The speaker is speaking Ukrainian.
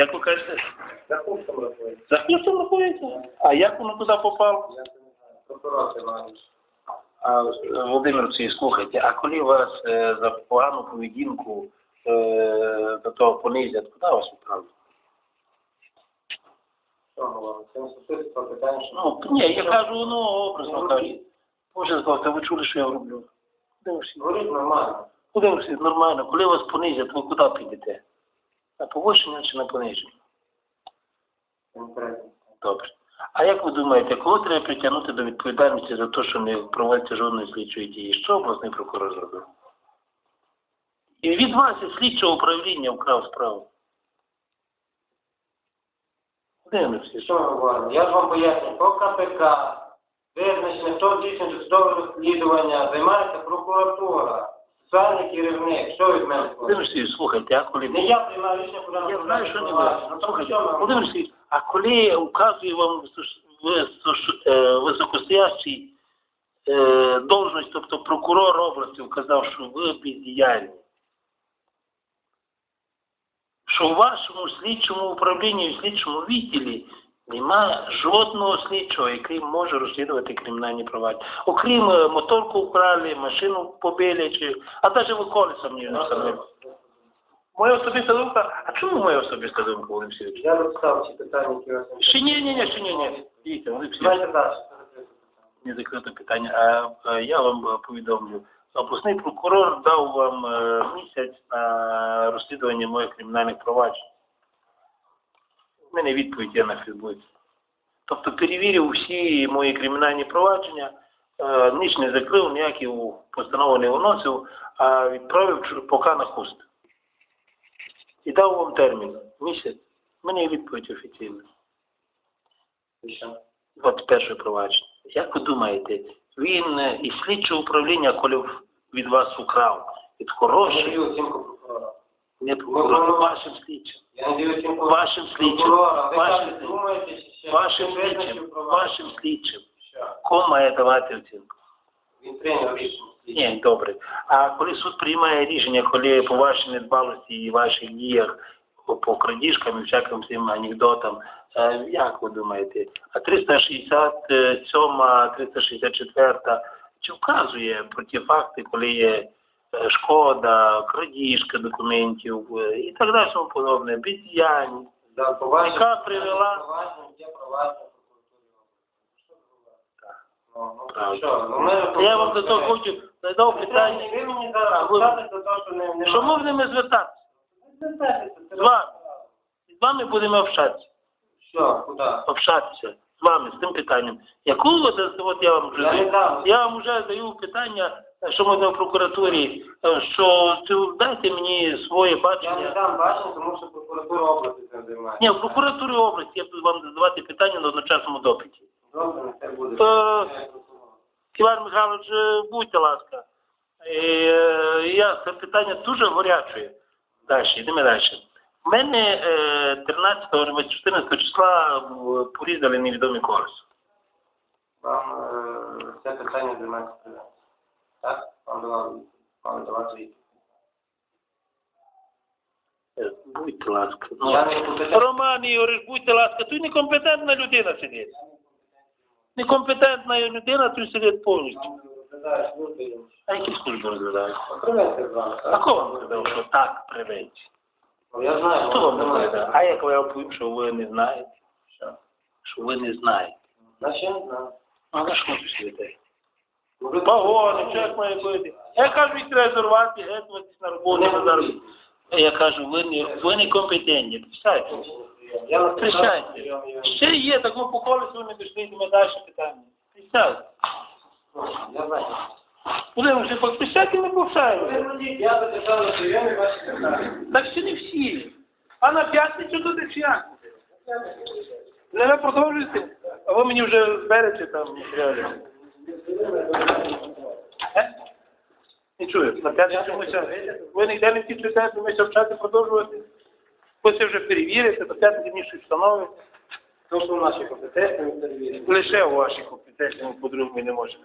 Як ви кажете? За курсом рахується. За курсом рахується. А як воно туди попало? Я не знаю. Прокурор ти. А, Володимир Олексійович, слухайте, а коли вас е, за погану поведінку е, до того понизять, куди вас відправлять? Ну, ні, я кажу, ну, образно кажучи. Боже, злота, ви чули, що я роблю? Куди ви всі? Говорить нормально. Куди ви всі? Нормально. Коли вас понизять, ви куди підете? На повищення чи на пониження? Добре. А як ви думаєте, кого треба притягнути до відповідальності за те, що не проводиться жодної слідчої дії? Що обласний прокурор зробив? І від вас із слідчого управління вкрав справу. Що ми говоримо? Я ж вам поясню, по КПК визначено, хто здійснює досудове розслідування, займається прокуратура, соціальний керівник. Що від мене Володимир? Сергійович, слухайте, а коли... Не я приймаю рішення, куди Я знаю, що не ви. Слухайте, Володимир Сергійович, а коли указує вам е, високостоящий е, должність, тобто прокурор області вказав, що ви бездіяльні, що в вашому слідчому управлінні, в слідчому відділі немає жодного слідчого, який може розслідувати кримінальні провадження. Окрім е, моторку вкрали, машину побили, чи, а навіть ви колесом не встановили. Моя особиста думка, а чому моя особиста думка, Володимир Сергійович? Я розписав ці питання, які вас Ще ні, ні, ні, ще ні, ні. Дивіться, Володимир Сергійович, Давайте далі. не закрите питання. А, я вам повідомлю. Обласний прокурор дав вам е, місяць на розслідування моїх кримінальних проваджень. У мене відповідь є на Фейсбуці. Тобто перевірив всі мої кримінальні провадження, е, ніч не закрив, ніякі постанови не виносив, а відправив поки на хуст. І дав вам термін місяць. У мене є відповідь офіційна. І що? 21 провадження. Як ви думаєте, він е, із слідчого управління, коли від вас украв, від Я хороших, оцінку прокурора. Не прокурор, вашим слідчим, вашим слідчим, вашим, слідчим, вашим слідчим. Що? Має давати оцінку? Він прийняв рішення. Ні, добре. А коли суд приймає рішення, коли по вашій недбалості і ваших діях по- крадіжкам і всяким цим анекдотам, е, як ви думаєте, а 367, 364 чи вказує про ті факти, коли є шкода, крадіжка документів е, і так далі тому подобне, бездіяльність. Да, по вашим- Яка привела-. Ну, ну, що, ну, ми- Я вам за то хочу задав питання, Ви мені зараз ви- розказуєте те, що не... не що можна ми звертатися? З вами. З вами будемо общатися. Що, куди? общатися з вами з тим питанням. Яку от, от я вам вже Я даю, я вам вже даю питання, що можна в прокуратурі, е, що дайте мені своє бачення. Я не дам бачення, тому що прокуратура області цим займається. Ні, в прокуратурі області я буду вам задавати питання на одночасному допиті. Добре, це буде. То- Іван Михайлович, е, будьте ласка. Е, Я це питання дуже горяче. Далі, йдемо далі. У мене е, 13 або 14 числа е, порізали невідомі колесо. Вам е, це питання займається президент. Так? Вам давали вам давати відповідь. Е, Будьте ласка. Ну. Роман Ігорич, будьте ласка, тут некомпетентна людина сидить. Некомпетентна людина тут сидить повністю. А які служби розглядають? А кого вам сказав, що так превенція? Ну, Я знаю. Хто вам не немає. А як ви оповім, що ви не знаєте? Що? Що ви не знаєте? Значить, не знаю. А на що ви? Ну, ви- Погони, що має бути? Я кажу, їх треба зорвати, гетуватись на роботу. На зараз. говоріть. Я кажу, ви не, ви не компетентні. Присядьте. Я вас Присядьте. Ще є, так ми по колесу не дійшли, йдемо далі питання. Присядьте. Я знаю. Ви вже присядьте, ми повчаємо. Я записав на прийомі ваші питання. Так ще не всі. А на п'ятницю чи як? Не ви продовжуєте? А ви мені вже берете там матеріали. Е? Не чую. На п'ятницю ми ще... Ви ніде не втічете, ми ще вчати продовжувати. Ви це вже перевірите, до п'ятниці мені щось встановить. То, що наші компетентні перевірені. Лише у вашій компетенції, по-другому не можемо.